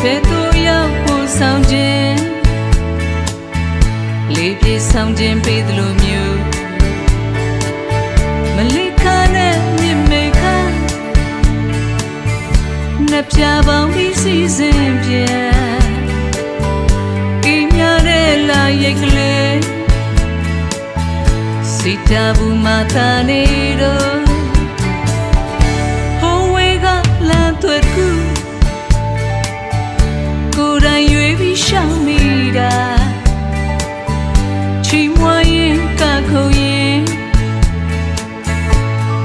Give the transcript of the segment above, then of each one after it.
ဘယ်သူရောက်ဖို့ဆောင်ခြင်းလေးပြေဆောင်ခြင်းပေးသလိုမျိုးမလိခါနဲ့မြင့်မေခါနှစ်ပြပေါင်းပြီးစီစဉ်ပြန်ကိညာတဲ့လာရိတ်ကလေးစိတ်တဘူးမသာနေတော့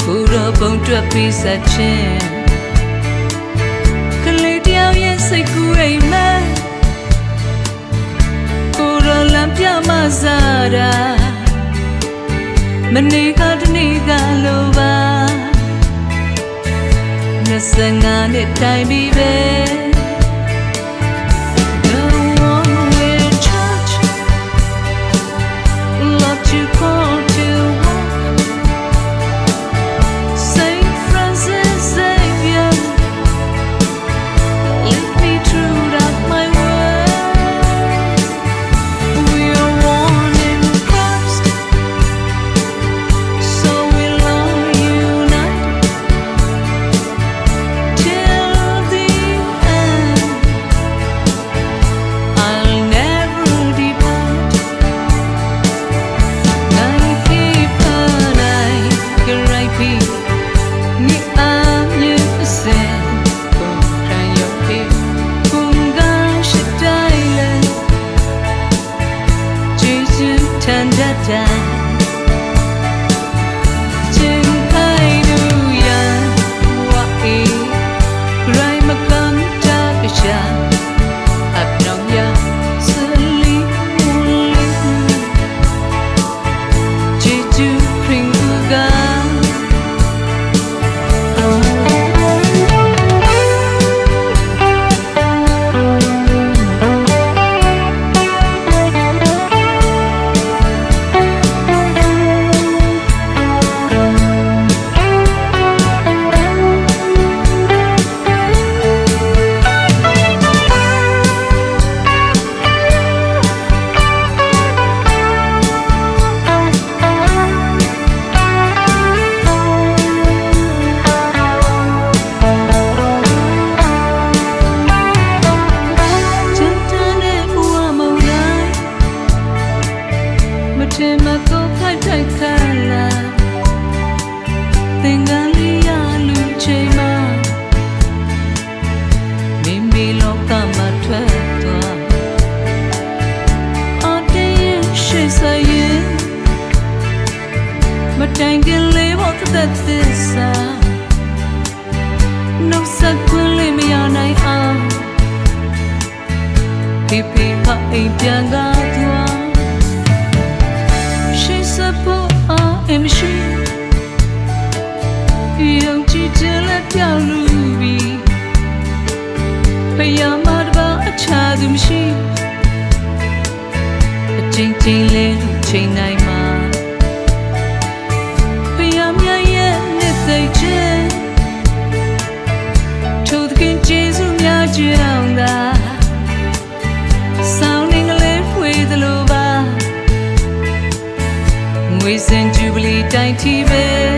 ကိုယ်တော့ပုံတွက်ပြီးဆက်ချင်းကလေးတယောက်ရဲ့စိတ်ကူးအိမ်မက်ကိုယ်တော့လမ်းပြမစားတာမနေကတနေ့ကလိုပါ25နှစ်တိုင်ပြီပဲ dan. Mimbi loka ma thwat twa Ate yin shi sa yin Matangin le bo that this sa No sa kun le mi ya ဖယားမတပါအခြားသူမရှိအချင်းချင်းလေးချိန်နိုင်မှာဖယားမြတ်ရဲ့နှစ်သိမ့်ခြင်းထိုသခင်ကျေးဇူးများကြောင်းသာ sounding a little with the loba ငွေစင်ဂျူဘလီတိုင်းတီပဲ